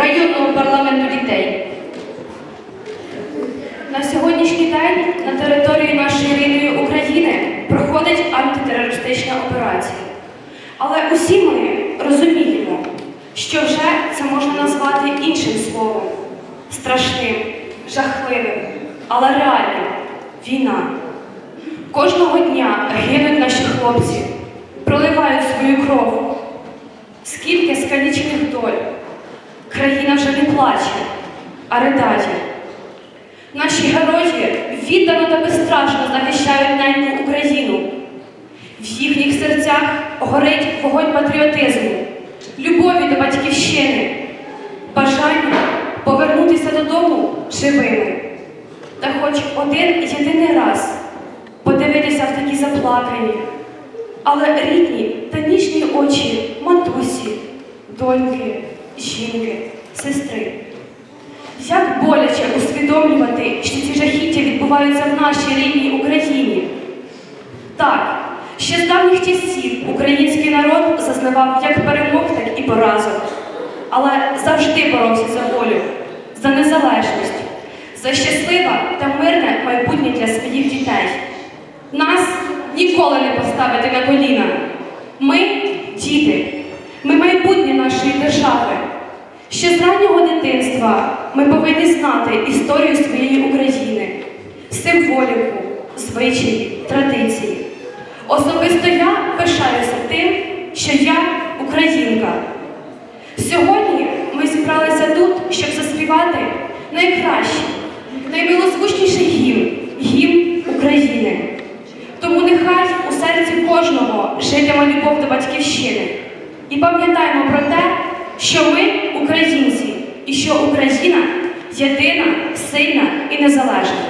районного парламенту дітей. На сьогоднішній день на території нашої рідної України проходить антитерористична операція. Але усі ми розуміємо, що вже це можна назвати іншим словом страшним, жахливим, але реальним війна. Кожного дня гинуть наші хлопці, проливають свою кров. Скільки скалічених доль. Країна вже не плаче, а ридає. Наші герої віддано та безстрашно захищають неньку Україну. В їхніх серцях горить вогонь патріотизму, любові до батьківщини, бажання повернутися додому живими. Та хоч один єдиний раз подивитися в такі заплакані, але рідні та ніжні очі матусі, доньки, жінки, сестри. Як боляче усвідомлювати, що ці жахіття відбуваються в нашій рідній Україні. Так, ще з давніх часів український народ зазнавав як перемог, так і поразок, але завжди боровся за волю, за незалежність, за щасливе та мирне майбутнє для своїх дітей. Нас ніколи не поставити на коліна. Ми діти, ми майбутнє нашої держави. Ще з раннього дитинства ми повинні знати історію своєї України, символіку, звичаї, традиції. Особисто я пишаюся тим, що я українка. Сьогодні ми зібралися тут, щоб заспівати найкращий, наймилозвучніший гімн гімн України. Тому нехай у серці кожного житиме любов до батьківщини. І пам'ятаємо про те, що ми українці, і що Україна єдина, сильна і незалежна.